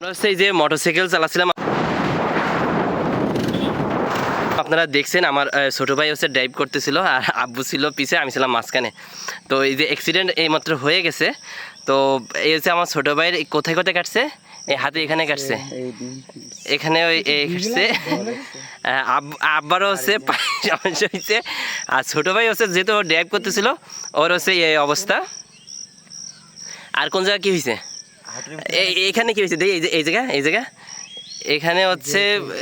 আমরা হচ্ছে এই যে মোটরসাইকেল চালাচ্ছিলাম আপনারা দেখছেন আমার ছোট ভাই হচ্ছে ড্রাইভ করতেছিল আর আব্বু ছিল পিছে আমি ছিলাম মাঝখানে। তো এই যে অ্যাক্সিডেন্ট এইমাত্র হয়ে গেছে। তো এই হচ্ছে আমার ছোট ভাইয়ের কোথায় কোথায় কাটছে? এই হাতে এখানে কাটছে। এখানে ওই কাটছে। আব্বারও হচ্ছে সমস্যা হয়েছে আর ছোট ভাই হচ্ছে যেহেতু ড্রাইভ করতেছিল ওর হচ্ছে এই অবস্থা। আর কোন জায়গায় কি হয়েছে এখানে কি হয়েছে? এই যে এই জায়গা এই জায়গা। এখানে হচ্ছে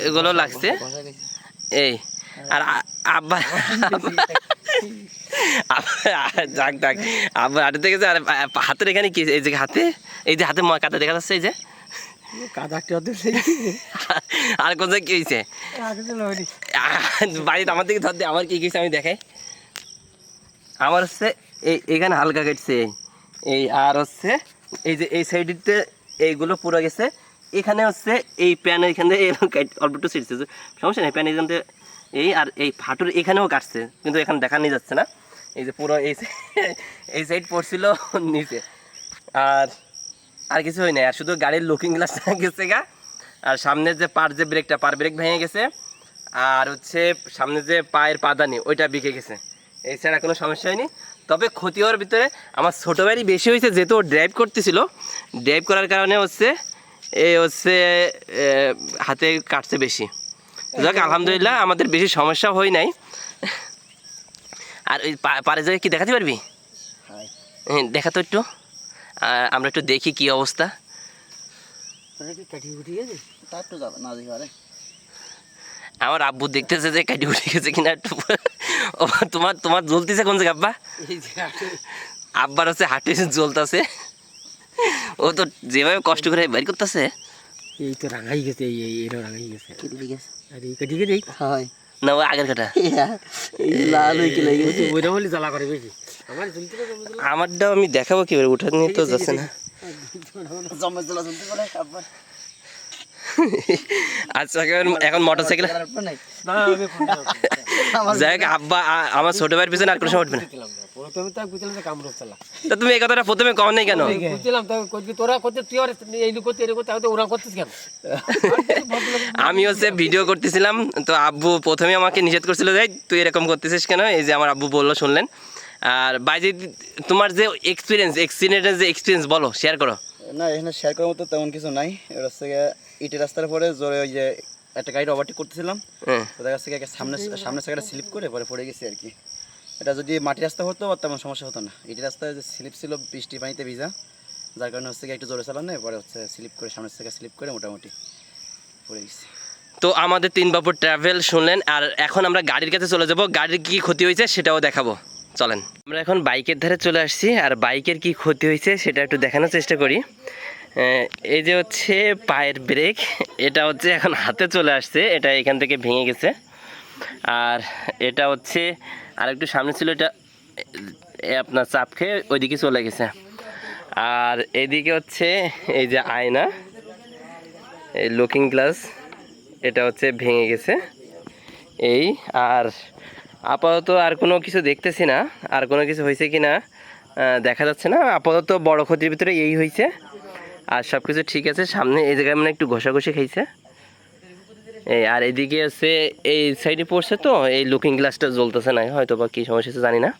এগুলো লাগছে। এই আর আব্বা যাক যাক আব্বা হাতে আর হাতের এখানে কি এই যে হাতে এই যে হাতে কাটা দেখা যাচ্ছে এই যে। আর জায়গায় কি হয়েছে? বাড়িতে আমার দিকে ধর দে আমার কি কিছু আমি দেখাই। আমার হচ্ছে এই এখানে হালকা কেটছে এই আর হচ্ছে এই যে এই সাইডে এইগুলো পুরো গেছে। এখানে হচ্ছে এই প্যানের এখান থেকে অল্প একটু ছিঁড়ছে সমস্যা নেই প্যান এখান থেকে এই আর এই ফাটুর এখানেও কাটছে, কিন্তু এখানে দেখানি যাচ্ছে না। এই যে পুরো এই এই সাইড পড়ছিল নিচে। আর আর কিছু হয় না আর শুধু গাড়ির লুকিং গ্লাস গেছে গা। আর সামনের যে পার যে ব্রেকটা পার ব্রেক ভেঙে গেছে। আর হচ্ছে সামনে যে পায়ের পাদানি, ওইটা বিকে গেছে। এছাড়া কোনো সমস্যা হয়নি। তবে ক্ষতি হওয়ার ভিতরে আমার ছোটো ভাইরই বেশি হয়েছে যেহেতু ও ড্রাইভ করতেছিল। ড্রাইভ করার কারণে হচ্ছে এই হচ্ছে হাতে কাটছে বেশি। যাক আলহামদুলিল্লাহ আমাদের বেশি সমস্যা হয় নাই। আর ওই পা- পাড়ের জায়গায় কি দেখাতে পারবি? হ্যাঁ দেখা তো একটু। আমরা একটু দেখি কি অবস্থা। আমার আব্বু দেখতেছে যে কাটি উঠে গেছে কিনা একটু। তোমার তোমার জ্বলতেছে কোন জায়গা আব্বা? আব্বার হচ্ছে হাটে জ্বলতেছে। ও তো যেভাবে কষ্ট করে বাড়ি করতেছে। এই তো রাঙাই গেছে এই এই এরও রাঙাই গেছে। আর এই কাটি গেছে না ও আগের কাটা। ওইটা হলে জ্বালা করে বেশি। আমার আমারটাও আমি দেখাবো কীভাবে উঠে নিয়ে তো যাচ্ছে না। আচ্ছা এখন এখন মোটর সাইকেল আমি যাই হোক, আব্বা আমার ছোট ভাইয়ের পিছনে আর কোনো সময় উঠবে না। প্রথমে তো বুঝলাম যে চালা তা তুমি এই কথাটা প্রথমে কম নেই কেন? বুঝলাম তোরা করতে তুই আর এই লোক করতে এরকম তাহলে ওরা করতেছ কেন? আমি হচ্ছে ভিডিও করতেছিলাম তো আব্বু প্রথমে আমাকে নিষেধ করছিল যে তুই এরকম করতেছিস কেন? এই যে আমার আব্বু বলল শুনলেন। আর বাইরে তোমার যে এক্সপিরিয়েন্স এক্সিডেন্টের যে এক্সপিরিয়েন্স বলো শেয়ার করো। না এখানে শেয়ার করার মতো তেমন কিছু নাই। এবার হচ্ছে ইটের রাস্তার পরে জোরে ওই যে একটা গাড়ি ওভারটেক করতেছিলাম। তো দেখা যাচ্ছে গিয়ে সামনে সামনে সাইডে স্লিপ করে পরে পড়ে গেছি আর কি। এটা যদি মাটি রাস্তা হতো তেমন সমস্যা হতো না। ইটের রাস্তায় যে স্লিপ ছিল বৃষ্টি পানিতে ভিজা যার কারণে হচ্ছে একটু জোরে চালানো পরে হচ্ছে স্লিপ করে সামনের থেকে স্লিপ করে মোটামুটি পড়ে গেছি। তো আমাদের তিন বাবু ট্রাভেল শুনলেন আর এখন আমরা গাড়ির কাছে চলে যাব। গাড়ির কি ক্ষতি হয়েছে সেটাও দেখাবো। চলেন। আমরা এখন বাইকের ধারে চলে আসছি আর বাইকের কি ক্ষতি হয়েছে সেটা একটু দেখানোর চেষ্টা করি। এই যে হচ্ছে পায়ের ব্রেক, এটা হচ্ছে এখন হাতে চলে আসছে, এটা এখান থেকে ভেঙে গেছে। আর এটা হচ্ছে আর একটু সামনে ছিল, এটা আপনার চাপ খেয়ে ওইদিকে চলে গেছে। আর এদিকে হচ্ছে এই যে আয়না, এই লুকিং গ্লাস এটা হচ্ছে ভেঙে গেছে। এই, আর আপাতত আর কোনো কিছু দেখতেছি না, আর কোনো কিছু হয়েছে কি না দেখা যাচ্ছে না। আপাতত বড় ক্ষতির ভিতরে এই হয়েছে। আর সব কিছু ঠিক আছে, সামনে এই জায়গায় মানে একটু ঘষাঘষি খাইছে। এই আর এদিকে হচ্ছে এই সাইডে পড়ছে তো, এই লুকিং গ্লাসটা জ্বলতেছে না, হয়তো বা কী সমস্যা জানি না।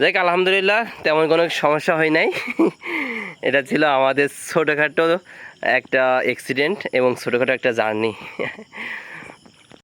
দেখ আলহামদুলিল্লাহ, তেমন কোনো সমস্যা হয় নাই। এটা ছিল আমাদের ছোটোখাটো একটা অ্যাক্সিডেন্ট এবং ছোটোখাটো একটা জার্নি